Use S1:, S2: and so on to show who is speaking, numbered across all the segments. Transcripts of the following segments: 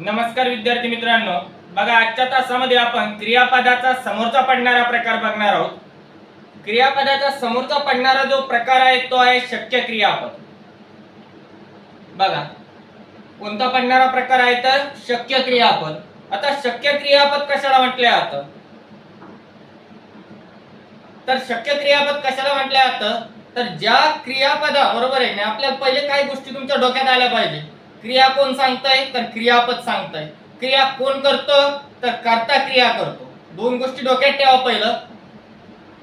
S1: नमस्कार विद्यार्थी मित्रांनो. बघा आजच्या तासामध्ये आपण क्रियापदाचा समोरचा पडणारा प्रकार बघणार आहोत. क्रियापदाचा समोरचा पडणारा जो प्रकार आहे तो आहे शक्य क्रियापद. बघा कोणता पडणारा प्रकार आहे तर शक्य क्रियापद. आता शक्य क्रियापद कशाला म्हटले जातं? तर शक्य क्रियापद कशाला म्हटले जातं? तर ज्या क्रियापदा बरोबर आहे ना आपल्याला पहिले काही गोष्टी तुमच्या डोक्यात आल्या पाहिजे. क्रिया कोण सांगताय? तर क्रियापद सांगताय. क्रिया कोण करतो? तर कर्ता क्रिया करतो. दोन गोष्टी डोक्यात ठेवा पहिलं.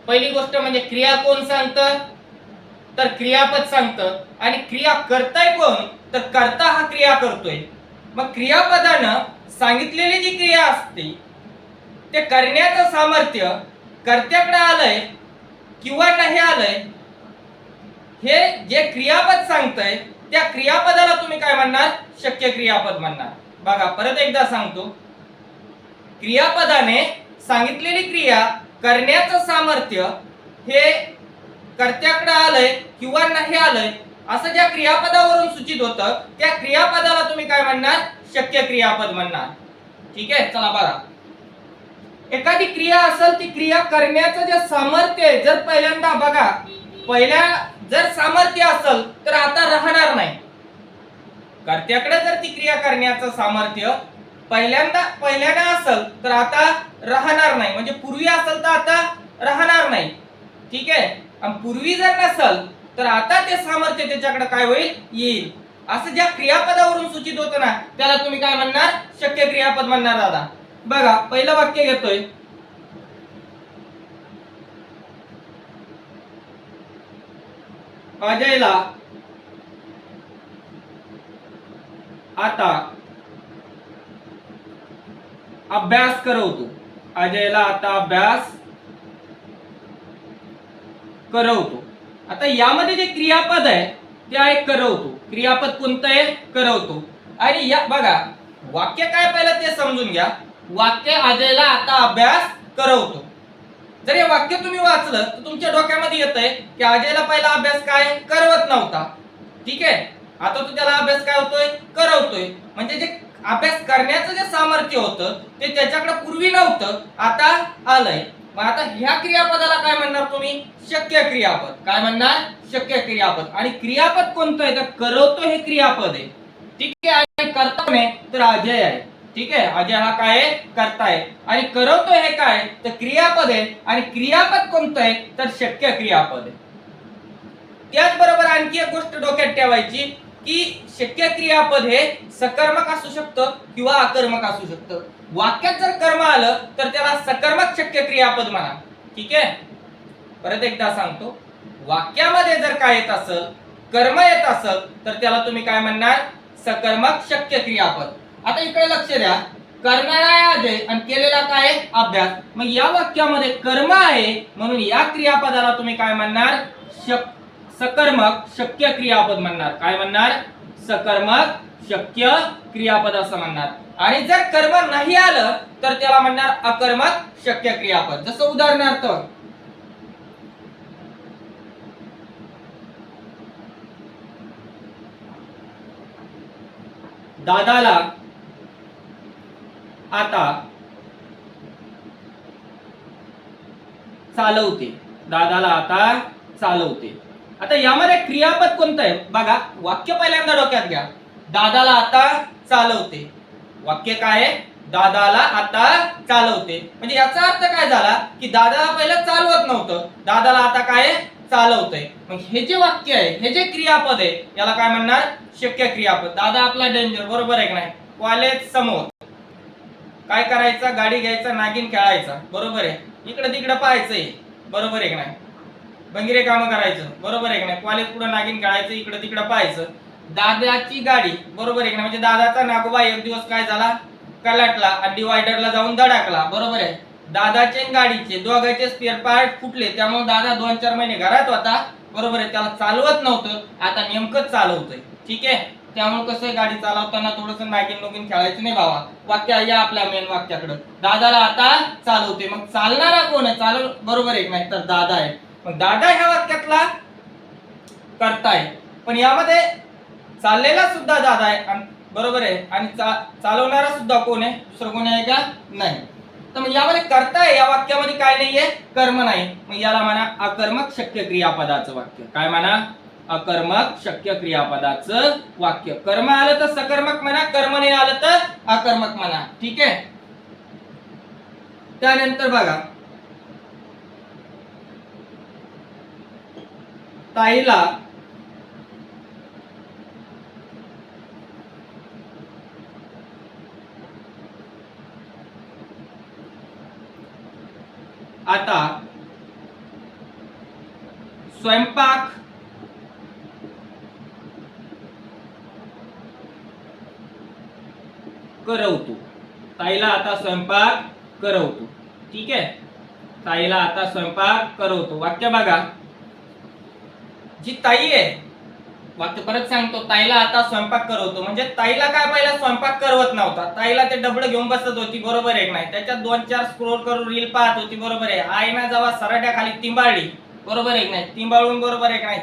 S1: पहिली गोष्ट म्हणजे क्रिया कोण सांगतं? तर क्रियापद सांगतं. आणि क्रिया करताय कोण? तर कर्ता हा क्रिया करतोय. मग क्रियापदानं सांगितलेली जी क्रिया असते ते करण्याचं सामर्थ्य कर्त्याकडे आलंय किंवा नाही आलंय हे जे क्रियापद सांगतंय त्या क्रियापदाला तुम्ही काय म्हणणार? शक्य क्रियापद म्हणणार. बघा परत एकदा सांगतो. क्रियापदाने सांगितलेली क्रिया करण्याचं सामर्थ्य हे कर्त्याकडे आलंय किंवा नाही आलंय असं ज्या क्रियापदावरून सूचित होतं त्या क्रियापदाला तुम्ही काय म्हणणार? शक्य क्रियापद म्हणणार. ठीक आहे? चला बघा. एखादी क्रिया असेल ती क्रिया करण्याचं जे सामर्थ्य आहे जर पहिल्यांदा बघा पहिल्या जर सामर्थ्य असेल तर आता राहणार नाही. कर्त्याकडे जर ती क्रिया करण्याचं सामर्थ्य पहिल्यांदा पहिल्यांदा असेल तर आता राहणार नाही. म्हणजे पूर्वी असेल तर आता राहणार नाही. ठीक आहे? आणि पूर्वी जर नसेल तर आता ते सामर्थ्य त्याच्याकडे काय होईल? येईल. असं ज्या क्रियापदावरून सूचित होतं ना त्याला तुम्ही काय म्हणणार? शक्य क्रियापद म्हणणार दादा. बघा पहिलं वाक्य घेतोय. अजयला आता अभ्यास करवतो. अजयला आता अभ्यास करवतो. आता यामध्ये जे क्रियापद आहे ते आहे करवतो. क्रियापद कोणतं आहे? करवतो. आणि या बघा वाक्य काय पहिलं ते समजून घ्या. वाक्य अजयला आता अभ्यास करवतो. जर हे वाक्य तुम्ही वाचलं तर तुमच्या डोक्यामध्ये येत आहे की अजयला पहिला अभ्यास काय? करवत नव्हता. ठीक आहे? आता तो त्याला अभ्यास काय होतोय? करवतोय. म्हणजे जे अभ्यास करण्याचं जे सामर्थ्य होतं ते त्याच्याकडे पूर्वी नव्हतं आता आलंय. मग आता ह्या क्रियापदाला काय म्हणणार तुम्ही? शक्य क्रियापद. काय म्हणणार? शक्य क्रियापद. आणि क्रियापद कोणतं आहे? तर करवतो हे क्रियापद आहे. ठीक आहे आणि करता तर अजय आहे. ठीक आहे? अजय हा काय आहे? करता आणि करवतो हे काय? तर क्रियापद आहे. आणि क्रियापद कोणतं आहे? तर शक्य क्रियापद आहे. त्याचबरोबर आणखी एक गोष्ट डोक्यात ठेवायची की शक्य क्रियापद हे सकर्मक असू शकतं किंवा आकर्मक असू शकतं. वाक्यात जर कर्म आलं तर त्याला सकर्मक शक्य क्रियापद म्हणा. ठीक आहे? परत एकदा सांगतो. वाक्यामध्ये जर काय येत असल कर्म येत असल तर त्याला तुम्ही काय म्हणणार? सकर्मक शक्य क्रियापद. आता इकडे लक्ष द्या. करणारा आहे अजय आणि केलेला काय अभ्यास. मग या वाक्यामध्ये कर्म आहे म्हणून या क्रियापदाला तुम्ही काय म्हणणार? शक सकर्मक शक्य क्रियापद म्हणणार. काय म्हणणार? सकर्मक शक्य क्रियापद असं म्हणणार. आणि जर कर्म नाही आलं तर त्याला म्हणणार अकर्मक शक्य क्रियापद. जसं उदाहरणार्थ दादाला आता चालवते. दादाला आता चालवते. आता यामध्ये क्रियापद कोणतं आहे? बघा वाक्य पहिल्यांदा डोक्यात घ्या. दादाला आता चालवते. वाक्य काय आहे? दादाला आता चालवते. म्हणजे याचा अर्थ काय झाला? की दादाला पहिलं चालवत नव्हतं. दादाला आता काय आहे? चालवतंय. मग हे जे वाक्य आहे हे जे क्रियापद आहे याला काय म्हणणार? शक्य क्रियापद. दादा आपला डेंजर बरोबर आहे का नाही? कॉलेज समोर. काय करायचं? गाडी घ्यायचा नागिन खेळायचा. बरोबर आहे? इकडे तिकडे पाहायचंय. बरोबर आहे की नाही? बंगिरे कामं करायचं. बरोबर आहे की नाही? कॉलेज पुढे नागिन खेळायचं इकडे तिकडे पाहायचं. दादाची गाडी. बरोबर आहे की नाही? म्हणजे दादाचा नागोबा एक दिवस काय झाला? कलाटला आणि डिवायडरला जाऊन धडकला. बरोबर आहे? दादाचे गाडीचे दोघांचे स्पेअर पार्ट फुटले. त्यामुळे दादा दोन चार महिने घरात होता. बरोबर आहे? त्याला चालवत नव्हतं. आता नेमकंच चालवतोय. ठीक आहे? त्यामुळे कसं आहे, गाडी चालवताना थोडस नागिन नोगिन खेळायचं नाही भावा. वाक्य या आपल्या मेन वाक्याकडं. दादाला आता चालवते. मग चालणारा कोण आहे? चालव बरोबर एक नाही? तर दादा आहे. मग दादा ह्या वाक्यातला करताय. पण यामध्ये चाललेला सुद्धा दादा आहे. बरोबर आहे. आणि चा- चालवणारा सुद्धा कोण आहे? दुसरं कोण आहे का? नाही. तर मग यामध्ये करता या वाक्यामध्ये काय नाहीये? कर्म नाही. मग याला म्हणा अकर्मक शक्य क्रियापदाचं वाक्य. काय म्हणा? अकर्मक शक्य क्रियापदाचं वाक्य. कर्म आलं तर सकर्मक म्हणा कर्म नाही आलं तर अकर्मक म्हणा. ठीक आहे? त्यानंतर बघा. ताईला आता स्वयंपाक करवतो. ताईला आता स्वयंपाक करवतो. ठीक आहे? ताईला आता स्वयंपाक करवतो. वाक्य बघा. जी ताई आहे वाक्य परत सांगतो. ताईला आता स्वयंपाक करवतो. म्हणजे ताईला काय पहिला स्वयंपाक करवत नव्हता. ताईला ते डबड घेऊन बसत होती. बरोबर आहे नाही? त्याच्यात दोन चार स्क्रोल करून रील पाहत होती. बरोबर आहे. आईना जेव्हा सराट्या खाली तिंबाळली बरोबर आहे नाही? तिंबाळून बरोबर आहे नाही?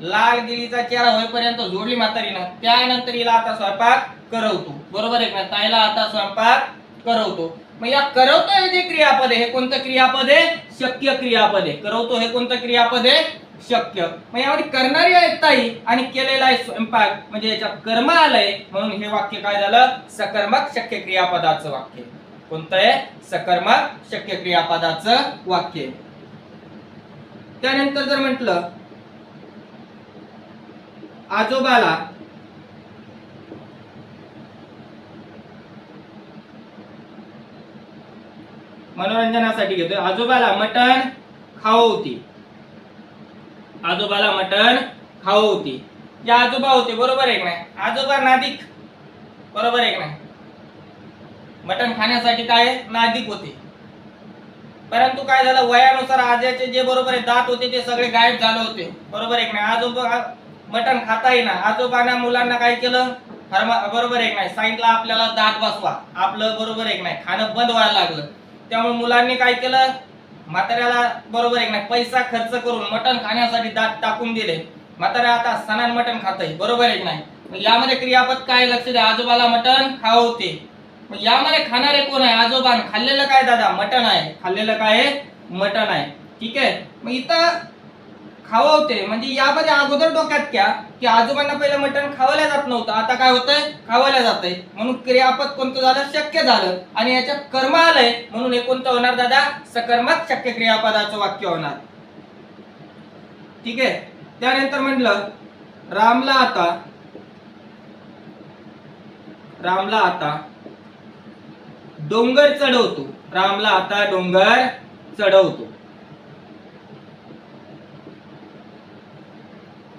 S1: लाल गिलीचा चेहरा होईपर्यंत जोडली म्हातारीनं. त्यानंतर हिला आता स्वयंपाक करवतो. बरोबर आहे ना ताईला आता स्वयंपाक करवतो. मग या करवतो हे जे क्रियापद आहे हे कोणतं क्रियापद? आहे शक्य क्रियापद. आहे करवतो हे कोणतं क्रियापद? आहे शक्य. मग यामध्ये करणारी आहे ताई आणि केलेला आहे स्वयंपाक. म्हणजे याच्यात कर्म आलंय. म्हणून हे वाक्य काय झालं? सकर्मक शक्य क्रियापदाचं वाक्य. कोणतं आहे? सकर्मक शक्य क्रियापदाचं वाक्य. त्यानंतर जर म्हटलं आजोबाला मनोरंजनासाठी घेतोय. आजोबाला मटण खाऊ होती आजोबाला मटण खाऊ होती जे आजोबा होते बरोबर आहे नाही? आजोबा नादिक. बरोबर आहे नाही? मटण खाण्यासाठी काय? नादिक होते. परंतु काय झालं? वयानुसार आज्याचे जे बरोबर आहे दात होते ते सगळे गायब झाले होते. बरोबर आहे नाही? आजोबा मटण खाता येईना आजोबांना मुलांना काय केलं? फरमा बरोबर एक नाही? सांगितलं आपल्याला दात बसवा. आपलं बरोबर एक नाही? खाणं बंद व्हायला लागलं. त्यामुळे मुलांनी काय केलं? म्हाताऱ्याला बरोबर एक नाही? पैसा खर्च करून मटण खाण्यासाठी दात टाकून दिले. म्हाताऱ्या आता सणान मटण खातय. बरोबर एक नाही? मग यामध्ये क्रियापद काय? लक्ष द्या. आजोबाला मटण खाऊ मग यामध्ये खाणारे कोण आहे? आजोबा खाल्लेलं काय दादा? मटण आहे. खाल्लेलं काय? आहे मटण आहे. ठीक आहे? मग इथं खाववते. म्हणजे यामध्ये अगोदर डोक्यात घ्या की आजोबांना पहिलं मटण खावल्या जात नव्हतं. आता काय होतंय? खावल्या जातंय. म्हणून क्रियापद कोणतं झालं? शक्य झालं. आणि याच्यात कर्म आलंय. म्हणून हे कोणतं होणार दादा? सकर्मक शक्य क्रियापदाचं वाक्य होणार. ठीक आहे? त्यानंतर म्हटलं रामला आता रामला आता डोंगर चढवतो. रामला आता डोंगर चढवतो.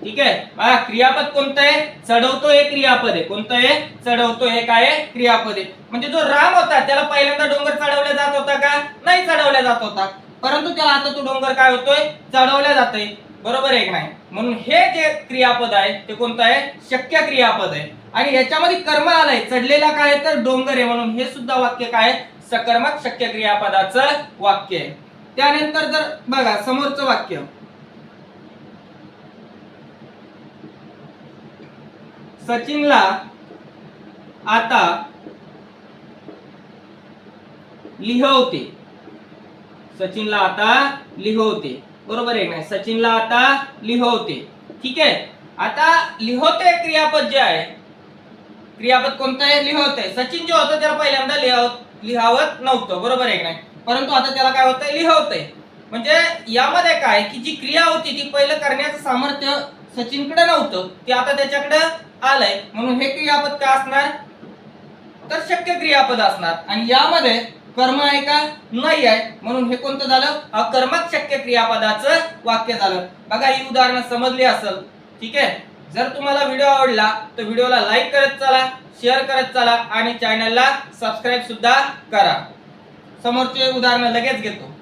S1: ठीक आहे? बघा क्रियापद कोणतं आहे? चढवतो हे क्रियापद आहे. कोणतं आहे? चढवतो हे काय आहे? क्रियापद आहे. म्हणजे जो राम होता त्याला पहिल्यांदा डोंगर चढवला जात होता का? नाही चढवला जात होता. परंतु त्याला आता तो डोंगर काय होतोय? चढवला जातोय. बरोबर आहे की नाही? म्हणून हे जे क्रियापद आहे ते कोणतं आहे? शक्य क्रियापद आहे. आणि याच्यामध्ये कर्म आलंय. चढलेला काय तर डोंगर आहे. म्हणून हे सुद्धा वाक्य काय आहे? सकर्मक शक्य क्रियापदाचं वाक्य आहे. त्यानंतर जर बघा समोरचं वाक्य. सचिनला आता लिहवते. सचिनला आता लिहवते. बरोबर आहे नाही? सचिनला आता लिहवते. ठीक आहे? आता लिहवते क्रियापद जे आहे क्रियापद कोणतं आहे? लिहवते. सचिन जे होतं त्याला पहिल्यांदा लिहावत लिहावत नव्हतं. बरोबर आहे नाही? परंतु आता त्याला काय होतंय? लिहवतंय. म्हणजे यामध्ये काय की जी क्रिया होती ती पहिलं करण्याचं सामर्थ्य सचिनकडे नव्हतं. ते आता त्याच्याकडे आलंय. म्हणून हे क्रियापद का असणार? तर शक्य क्रियापद असणार. आणि यामध्ये कर्म आहे का? नाही आहे. म्हणून हे कोणतं झालं? अकर्मक शक्य क्रियापदाचं वाक्य झालं. बघा ही उदाहरणं समजली असेल. ठीक आहे? जर तुम्हाला व्हिडिओ आवडला तर व्हिडिओला लाईक करत चला शेअर करत चला आणि चॅनलला सबस्क्राईब सुद्धा करा. समोरचे उदाहरणं लगेच घेतो.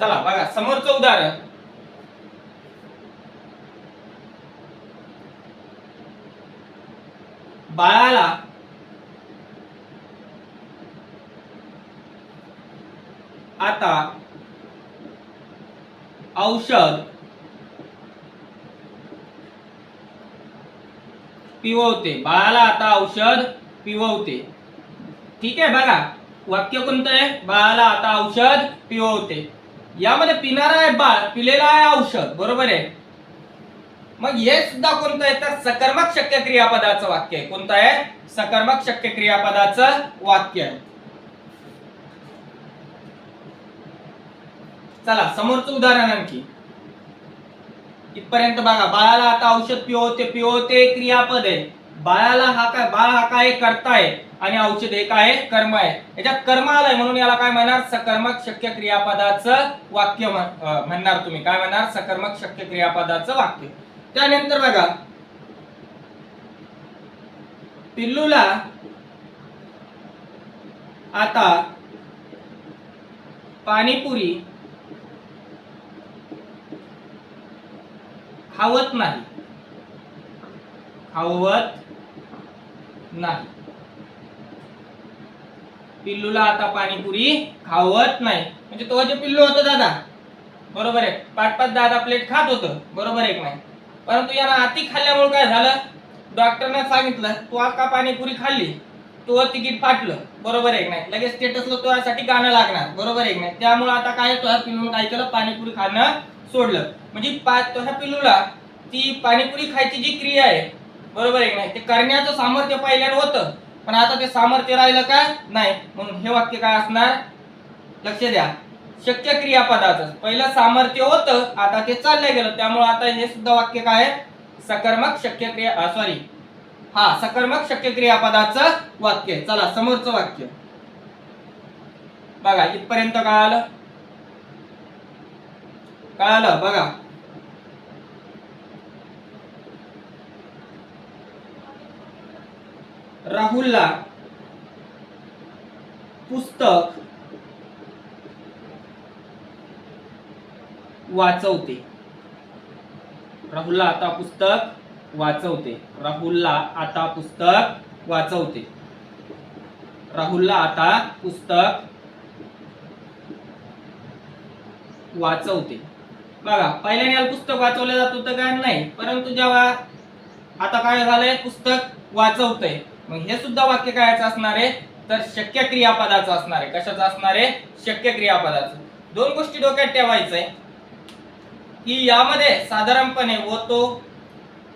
S1: चला बघा समोरचं उदाहरण. बाळाला आता औषध पिववते. बाळाला आता औषध पिववते. ठीक आहे बघा वाक्य कोणतं आहे? बाळाला आता औषध पिववते. यामध्ये पिणारा आहे बाळ पिलेला आहे औषध बरोबर आहे? मग हे सुद्धा कोणतं आहे? तर सकर्मक शक्य क्रियापदाचं वाक्य आहे. कोणतं आहे? सकर्मक शक्य क्रियापदाचं वाक्य आहे. चला समोरचं उदाहरण आणखी. इथपर्यंत बघा बाळाला आता औषध पिओते पिओ ते क्रियापद आहे. बाळाला हा काय बाळ हा काय करताय? आणि औषध हे काय कर्म आहे. याच्यात कर्म आलंय म्हणून याला काय म्हणणार? सकर्मक शक्य क्रियापदाचं वाक्य म्हणणार तुम्ही. काय म्हणणार? सकर्मक शक्य क्रियापदाचं वाक्य. त्यानंतर बघा. पिल्लूला आता पाणीपुरी खावत नाही. खावत नाही. पिल्लूला आता पाणीपुरी खावत नाही. म्हणजे तो जे पिल्लू होतं दादा बरोबर आहे. पाच पाच दहा दहा प्लेट खात होतं बरोबर आहे नाही? परंतु यानं अति खाल्ल्यामुळे काय झालं? डॉक्टरने सांगितलं तू आता पाणीपुरी खाल्ली तो तिकीट फाटलं. बरोबर आहे नाही? लगेच स्टेटसला तो यासाठी गाणं लागणार बरोबर आहे नाही? त्यामुळे आता काय तो ह्या पिल्लून काय केलं? पाणीपुरी खाणं सोडलं. म्हणजे पा- तो ह्या पिल्लूला ती पाणीपुरी खायची जी क्रिया आहे बरोबर आहे नाही? ते करण्याचं सामर्थ्य पहिल्यानं होतं. पण आता ते सामर्थ्य राहिलं काय? नाही. म्हणून हे वाक्य काय असणार? लक्ष द्या. शक्य क्रियापदाचं. पहिलं सामर्थ्य होतं आता ते चाललं गेलं. त्यामुळे आता हे सुद्धा वाक्य काय आहे? सकर्मक शक्य क्रिया सॉरी हा सकर्मक शक्य क्रियापदाचं वाक्य. चला समोरचं वाक्य. बघा इथपर्यंत काय आलं कळालं? बघा. राहुलला पुस्तक वाचवते. राहुलला आता पुस्तक वाचवते. राहुलला आता पुस्तक वाचवते. राहुलला आता पुस्तक वाचवते. बघा पहिल्याने याला पुस्तक वाचवलं जात होतं का? नाही. परंतु जेव्हा आता काय झालंय? पुस्तक वाचवतंय. मग हे सुद्धा वाक्य कायचं असणार आहे? तर शक्य क्रियापदाचं असणार आहे. कशाचं असणार आहे? शक्य क्रियापदाचं. दोन गोष्टी डोक्यात ठेवायचंय. की यामध्ये साधारणपणे वतो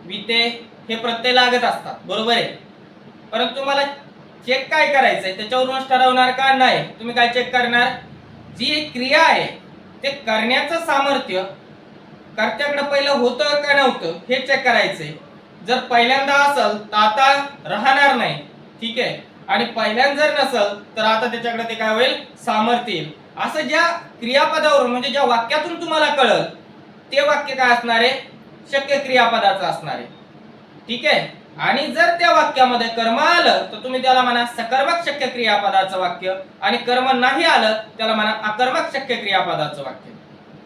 S1: विते हे प्रत्यय लागत असतात. बरोबर आहे? परंतु तुम्हाला चेक काय करायचंय? त्याच्यावरूनच ठरवणार का नाही? तुम्ही काय चेक करणार? जी एक क्रिया आहे ते करण्याचं सामर्थ्य कर्त्याकडे पहिलं होतं का नव्हतं हे चेक करायचंय. जर पहिल्यांदा असेल तर आता राहणार नाही. ठीक आहे? आणि पहिल्यांदा जर नसल तर आता त्याच्याकडे ते काय होईल? सामर्थ्य येईल. असं ज्या क्रियापदावरून म्हणजे ज्या वाक्यातून तुम्हाला कळल ते वाक्य काय असणार? आहे शक्य क्रियापदाचं असणार. आहे ठीक आहे? आणि जर त्या वाक्यामध्ये कर्म आलं तर तुम्ही त्याला म्हणा सकर्मक शक्य क्रियापदाचं वाक्य. आणि कर्म नाही आलं त्याला म्हणा अकर्मक शक्य क्रियापदाचं वाक्य.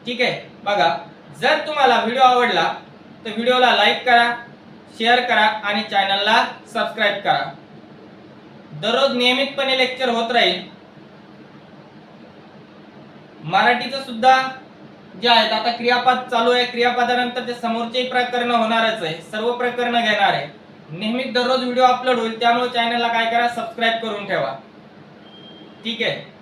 S1: ठीक आहे? बघा जर तुम्हाला व्हिडिओ आवडला तर व्हिडिओला लाईक करा. शेअर करा आणि चॅनलला सबस्क्राईब करा. दररोज नियमितपणे लेक्चर होत राहील. मराठीचं सुद्धा जे आहेत आता क्रियापद चालू आहे. क्रियापदानंतर ते समोरचे प्रकरण होणारच आहे. सर्व प्रकरण घेणार आहे. नेहमी दररोज व्हिडिओ अपलोड होईल. त्यामुळे चॅनलला काय करा सबस्क्राईब करून ठेवा. ठीक आहे?